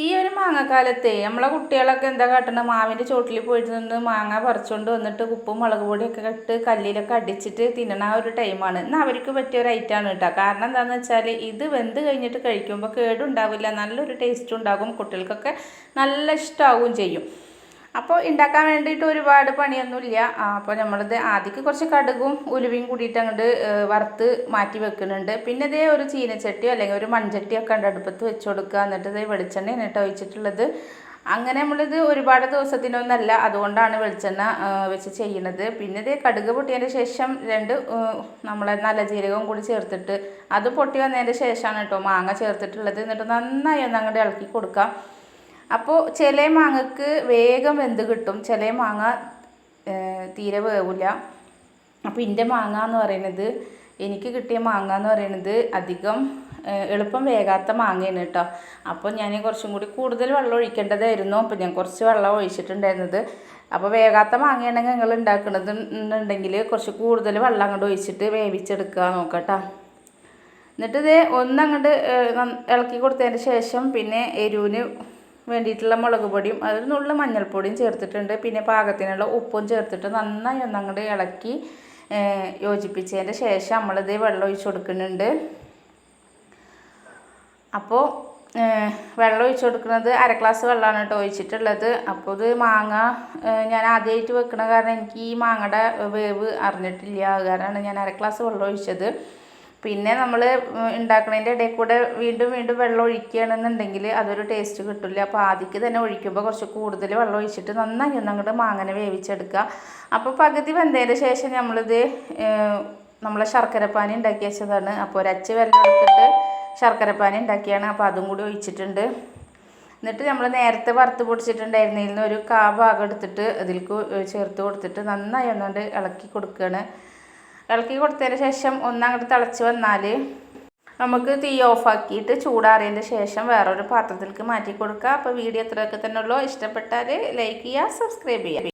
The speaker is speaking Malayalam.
ഈ ഒരു മാങ്ങക്കാലത്തെ നമ്മളെ കുട്ടികളൊക്കെ എന്താ കാട്ടണത് മാവിന്റെ ചോട്ടിൽ പോയിട്ട് നിന്ന് മാങ്ങ പറിച്ചുകൊണ്ട് വന്നിട്ട് ഉപ്പും മുളക് പൊടിയൊക്കെ ഇട്ട് കല്ലിലൊക്കെ അടിച്ചിട്ട് തിന്നണ ഒരു ടൈമാണ് എന്നാൽ അവർക്ക് പറ്റിയ ഒരു ഐറ്റമാണ് കേട്ടോ കാരണം എന്താണെന്ന് വെച്ചാൽ ഇത് വെന്ത് കഴിഞ്ഞിട്ട് കഴിക്കുമ്പോൾ കേടുണ്ടാവില്ല. നല്ലൊരു ടേസ്റ്റ് ഉണ്ടാകും. കുട്ടികൾക്കൊക്കെ നല്ല ഇഷ്ടമാവുകയും ചെയ്യും. അപ്പോൾ ഉണ്ടാക്കാൻ വേണ്ടിയിട്ട് ഒരുപാട് പണിയൊന്നുമില്ല. അപ്പോൾ നമ്മളിത് ആദ്യക്ക് കുറച്ച് കടുകും ഉലുവയും കൂടിയിട്ട് അങ്ങോട്ട് വറുത്ത് മാറ്റി വെക്കുന്നുണ്ട്. പിന്നെ ഇതേ ഒരു ചീനച്ചട്ടിയോ അല്ലെങ്കിൽ ഒരു മൺചട്ടിയോ ഒക്കെ അടുപ്പത്ത് വെച്ച് കൊടുക്കുക. എന്നിട്ട് ഇതേ വെളിച്ചെണ്ണ എന്നിട്ട് ഒഴിച്ചിട്ടുള്ളത്. അങ്ങനെ നമ്മളിത് ഒരുപാട് ദിവസത്തിനൊന്നല്ല അതുകൊണ്ടാണ് വെളിച്ചെണ്ണ വെച്ച് ചെയ്യുന്നത് പിന്നെ ഇത് കടുക് പൊട്ടിയതിന് ശേഷം രണ്ട് നമ്മളെ നല്ല ജീരകവും കൂടി ചേർത്തിട്ട് അത് പൊട്ടി വന്നതിന്റെ ശേഷമാണ് കേട്ടോ മാങ്ങ ചേർത്തിട്ടുള്ളത്. എന്നിട്ട് നന്നായി ഒന്ന് അങ്ങോട്ട് ഇളക്കി കൊടുക്കാം. അപ്പോൾ ചില മാങ്ങക്ക് വേഗം വെന്ത് കിട്ടും. ചില മാങ്ങ തീരെ വേവില്ല അപ്പോൾ എന്റെ മാങ്ങ എന്ന് പറയുന്നത് എനിക്ക് കിട്ടിയ മാങ്ങ എന്ന് പറയുന്നത് അധികം എളുപ്പം വേകാത്ത മാങ്ങയാണ് കേട്ടോ അപ്പോൾ ഞാൻ കുറച്ചും കൂടി കൂടുതൽ വെള്ളം ഒഴിക്കേണ്ടതായിരുന്നു. അപ്പോൾ ഞാൻ കുറച്ച് വെള്ളം ഒഴിച്ചിട്ടുണ്ടായിരുന്നത്. അപ്പോൾ വേകാത്ത മാങ്ങയാണെങ്കിൽ നിങ്ങൾ ഉണ്ടാക്കുന്നത് എന്നുണ്ടെങ്കിൽ കുറച്ച് കൂടുതൽ വെള്ളം അങ്ങോട്ട് ഒഴിച്ചിട്ട് വേവിച്ചെടുക്കുക നോക്കട്ടോ. എന്നിട്ട് ഇത് ഒന്നങ്ങോട്ട് ഇളക്കി കൊടുത്തതിന് ശേഷം പിന്നെ എരിവിന് വേണ്ടിയിട്ടുള്ള മുളക് പൊടിയും അതിൽ നുള്ള മഞ്ഞൾപ്പൊടിയും ചേർത്തിട്ടുണ്ട്. പിന്നെ പാകത്തിനുള്ള ഉപ്പും ചേർത്തിട്ട് നന്നായി ഒന്നങ്ങോട്ട് ഇളക്കി യോജിപ്പിച്ചതിന്റെ ശേഷം നമ്മളിത് വെള്ളം ഒഴിച്ച് കൊടുക്കുന്നുണ്ട്. അപ്പോൾ വെള്ളം ഒഴിച്ച് കൊടുക്കുന്നത് അര ഗ്ലാസ് വെള്ളമാണ് കേട്ടോ ഒഴിച്ചിട്ടുള്ളത്. അപ്പോൾ ഇത് മാങ്ങ ഞാൻ ആദ്യമായിട്ട് വെക്കണ കാരണം എനിക്ക് ഈ മാങ്ങയുടെ വേവ് അറിഞ്ഞിട്ടില്ല. കാരണമാണ് ഞാൻ അര ഗ്ലാസ് വെള്ളം ഒഴിച്ചത്. പിന്നെ നമ്മൾ ഉണ്ടാക്കുന്നതിന്റെ ഇടയിൽ കൂടെ വീണ്ടും വീണ്ടും വെള്ളം ഒഴിക്കുകയാണെന്നുണ്ടെങ്കിൽ അതൊരു ടേസ്റ്റ് കിട്ടില്ല അപ്പോൾ ആദ്യക്ക് തന്നെ ഒഴിക്കുമ്പോൾ കുറച്ച് കൂടുതൽ വെള്ളം ഒഴിച്ചിട്ട് നന്നായി ഒന്ന് അങ്ങോട്ട് മാങ്ങനെ വേവിച്ചെടുക്കുക. അപ്പോൾ പകുതി വെന്തതിന് ശേഷം നമ്മളിത് നമ്മളെ ശർക്കരപ്പാനി ഉണ്ടാക്കി വെച്ചതാണ്. അപ്പോൾ ഒരച്ച് വെള്ളം എടുത്തിട്ട് ശർക്കരപ്പാനി ഉണ്ടാക്കിയാണ്. അപ്പോൾ അതും കൂടി ഒഴിച്ചിട്ടുണ്ട്. എന്നിട്ട് നമ്മൾ നേരത്തെ വറുത്ത് പൊടിച്ചിട്ടുണ്ടായിരുന്നതിൽ നിന്ന് ഒരു കാ ഭാഗം എടുത്തിട്ട് അതിലേക്ക് ചേർത്ത് കൊടുത്തിട്ട് നന്നായി ഒന്നുകൊണ്ട് ഇളക്കി കൊടുക്കുകയാണ്. ഇളക്കി കൊടുത്തതിന് ശേഷം ഒന്നങ്ങോട്ട് തിളച്ച് വന്നാൽ നമുക്ക് തീ ഓഫാക്കിയിട്ട് ചൂടാറിയതിന്റെ ശേഷം വേറൊരു പാത്രത്തിലേക്ക് മാറ്റി കൊടുക്കുക. അപ്പോൾ വീഡിയോ എത്രയൊക്കെ തന്നെ ഉള്ളൂ. ഇഷ്ടപ്പെട്ടാൽ ലൈക്ക് ചെയ്യുക സബ്സ്ക്രൈബ് ചെയ്യുക.